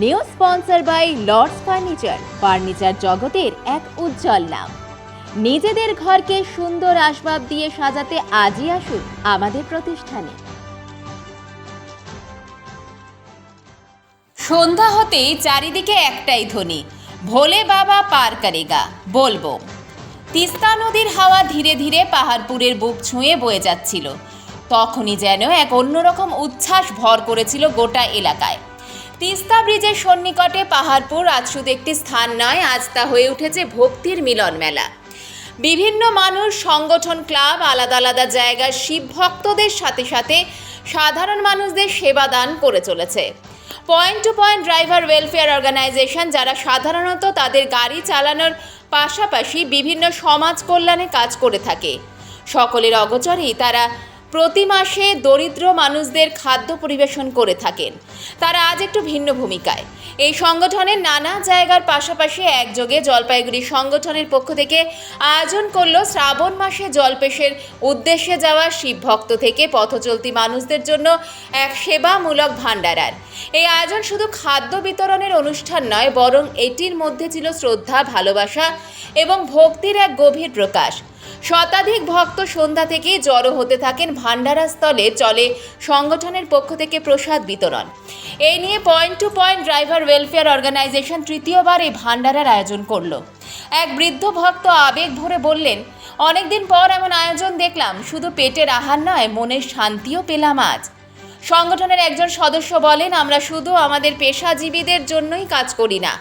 New sponsor by Lords furniture. Furniture জগতের এক উজ্জ্বল নাম। নিজেদের ঘরকে সুন্দর আসবাব দিয়ে সাজাতে আজই আসুন আমাদের প্রতিষ্ঠানে। সন্ধ্যা হতেই চারিদিকে একটাই ধ্বনি। ভোলে বাবা পার করেগা, বলব। তিস্তা নদীর হাওয়া ধীরে ধীরে পাহাড়পুরের বুক ছুঁয়ে বয়ে যাচ্ছিল। তখনই যেন এক অন্যরকম উচ্ছ্বাস ভর করেছিল গোটা এলাকায়। তিস্তা ব্রিজের সন্নিকটে পাহাড়পুর আজ শুধু একটি স্থান নয়, আজ তা হয়ে উঠেছে ভক্তির মিলন মেলা। বিভিন্ন মানুষ, সংগঠন, ক্লাব, আলাদা আলাদা জায়গার শিব ভক্তদের সাথে সাথে সাধারণ মানুষদের সেবা দান করে চলেছে। Point to point driver welfare organisation যারা সাধারণত তাদের গাড়ি চালানোর পাশাপাশি বিভিন্ন সমাজ কল্যাণে কাজ করে থাকে। সকলের অগোচরেই তারা প্রতি মাসে দরিদ্র মানুষদের খাদ্য পরিবেশন করে থাকেন। তারা আজ একটু ভিন্ন ভূমিকায়। এই সংগঠনের নানা জায়গার পাশাপাশি একযোগে জলপাইগুড়ি সংগঠনের পক্ষ থেকে আয়োজন করল শ্রাবণ মাসে জলপেশের উদ্দেশ্যে যাওয়া শিব ভক্ত থেকে পথচলতি মানুষদের জন্য এক সেবামূলক ভাণ্ডারার। এই আয়োজন শুধু খাদ্য বিতরণের অনুষ্ঠান নয়, বরং এটির মধ্যে ছিল শ্রদ্ধা, ভালোবাসা এবং ভক্তির এক গভীর প্রকাশ। শতাধিক ভক্ত সন্ধ্যা থেকেই জড়ো হতে থাকেন ভান্ডারা স্থলে চলে সংগঠনের পক্ষ থেকে প্রসাদ বিতরণ। এই নিয়ে point to point driver welfare organisation তৃতীয়বার এই ভান্ডারার আয়োজন করল। এক বৃদ্ধ ভক্ত আবেগ ভরে বললেন, অনেকদিন পর এমন আয়োজন দেখলাম, শুধু পেটের আহার নয়, মনের শান্তিও পেলাম আজ। সংগঠনের একজন সদস্য বলেন, আমরা শুধু আমাদের পেশাজীবীদের জন্যই কাজ করি না,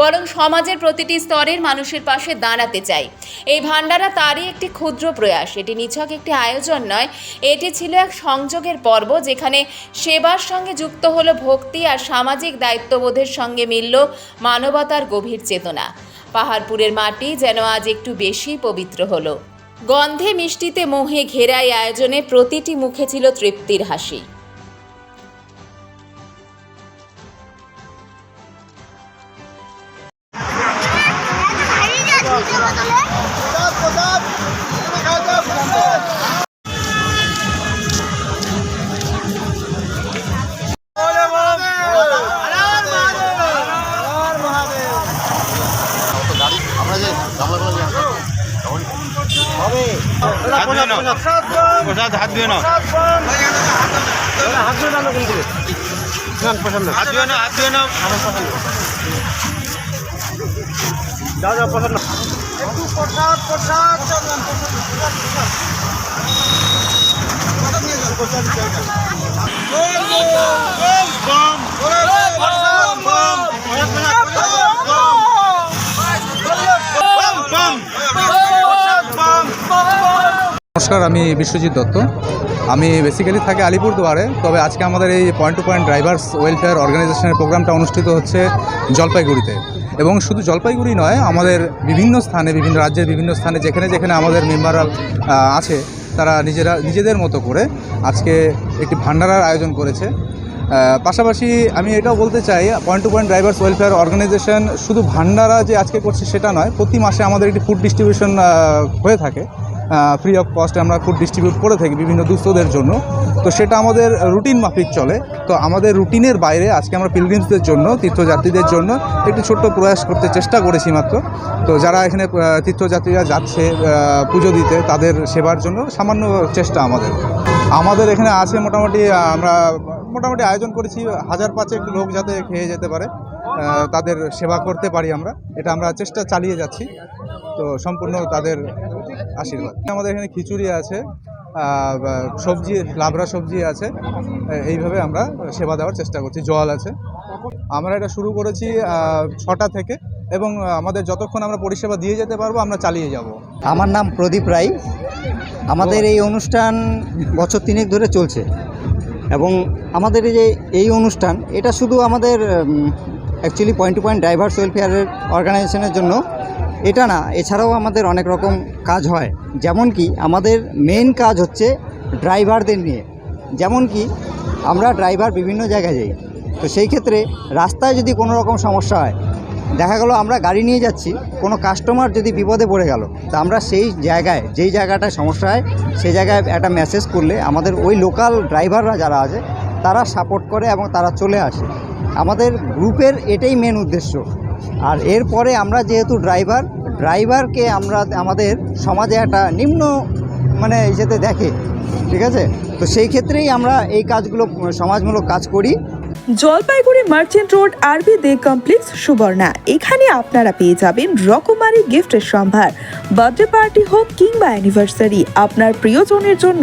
বরং সমাজের প্রতিটি স্তরের মানুষের পাশে দাঁড়াতে চাই। এই ভান্ডারা তারই একটি ক্ষুদ্র প্রয়াস। এটি নিছক একটি আয়োজন নয়, এটি ছিল এক সংযোগের পর্ব যেখানে সেবার সঙ্গে যুক্ত হলো ভক্তি আর সামাজিক দায়িত্ববোধের সঙ্গে মিলল মানবতার গভীর চেতনা। পাহাড়পুরের মাটি যেন আজ একটু বেশি পবিত্র হলো। গন্ধে মিষ্টিতে মোহে ঘেরা এই আয়োজনে প্রতিটি মুখে ছিল তৃপ্তির হাসি। হাত ধুয়ে নাও। প্রসাদ হাত ধুয়ে নাও। হাত ধুয়ে নাও। হাত ধুয়ে নাও নমস্কার, আমি বিশ্বজিৎ দত্ত। আমি বেসিক্যালি থাকি আলিপুরদুয়ারে, তবে আজকে আমাদের এই point to point drivers welfare অর্গানাইজেশনের প্রোগ্রামটা অনুষ্ঠিত হচ্ছে জলপাইগুড়িতে। এবং শুধু জলপাইগুড়ি নয়, আমাদের বিভিন্ন স্থানে, বিভিন্ন রাজ্যের বিভিন্ন স্থানে, যেখানে যেখানে আমাদের মেম্বাররা আছে, তারা নিজেরা, নিজেদের মতো করে আজকে একটি ভান্ডারার আয়োজন করেছে। পাশাপাশি আমি এটাও বলতে চাই point to point drivers welfare organisation শুধু ভান্ডারা যে আজকে করছে সেটা নয়, প্রতি মাসে আমাদের একটি ফুড ডিস্ট্রিবিউশন হয়ে থাকে। ফ্রি অফ কস্টে আমরা ফুড ডিস্ট্রিবিউট করে থাকি বিভিন্ন দুস্থদের জন্য। তো সেটা আমাদের রুটিন মাফিক চলে। তো আমাদের রুটিনের বাইরে আজকে আমরা পিলগ্রিমসদের জন্য, তীর্থযাত্রীদের জন্য একটি ছোট্ট প্রয়াস করতে চেষ্টা করেছি মাত্র। তো যারা এখানে তীর্থযাত্রীরা যাচ্ছে পুজো দিতে, তাদের সেবার জন্য সামান্য চেষ্টা আমাদের। আমাদের এখানে আছে মোটামুটি আমরা মোটামুটি আয়োজন করেছি হাজার পাঁচেক লোক যাতে খেয়ে যেতে পারে। তাদের সেবা করতে পারি আমরা। এটা আমরা চেষ্টা চালিয়ে যাচ্ছি। তো সম্পূর্ণ তাদের আশীর্বাদ। আমাদের এখানে খিচুড়ি আছে সবজি, লাবড়া সবজি আছে। এইভাবে আমরা সেবা দেওয়ার চেষ্টা করছি, জল আছে। আমরা এটা শুরু করেছি ছটা থেকে এবং আমাদের যতক্ষণ আমরা পরিষেবা দিয়ে যেতে পারব, আমরা চালিয়ে যাব। আমার নাম প্রদীপ রায়। আমাদের এই অনুষ্ঠান বছর তিনেক ধরে চলছে এবং আমাদের যে এই অনুষ্ঠান, এটা শুধু আমাদের actually point to point drivers ওয়েলফেয়ারের অর্গানাইজেশনের জন্য। এটা না, এছাড়াও আমাদের অনেক রকম কাজ হয়। যেমন কি, আমাদের মেন কাজ হচ্ছে ড্রাইভারদের নিয়ে। যেমন কি, আমরা ড্রাইভার বিভিন্ন জায়গায় যাই। তো সেই ক্ষেত্রে রাস্তায় যদি কোনো রকম সমস্যা হয়, দেখা গেলো আমরা গাড়ি নিয়ে যাচ্ছি, কোনো কাস্টমার যদি বিপদে পড়ে গেল, তা আমরা সেই জায়গায়, যেই জায়গাটায় সমস্যা হয়, সেই জায়গায় একটা মেসেজ করলে আমাদের ওই লোকাল ড্রাইভাররা যারা আছে, তারা সাপোর্ট করে এবং তারা চলে আসে। আমাদের গ্রুপের এটাই মেন উদ্দেশ্য। আর এরপরে আমরা যেহেতু ড্রাইভার ড্রাইভারকে আমরা, আমাদের সমাজে একটা নিম্ন মানে যেতে দেখে, ঠিক আছে? তো সেই ক্ষেত্রেই আমরা এই কাজগুলো, সমাজমূলক কাজ করি। জলপাইগুড়ি মার্চেন্ট রোড আরবি দে কমপ্লেক্স সুবর্ণা। এখানে আপনারা পেয়ে যাবেন রকমারি গিফটের সম্ভার। বার্থডে পার্টি হোক কিংবা অ্যানিভার্সারি আপনার প্রিয়জনের জন্য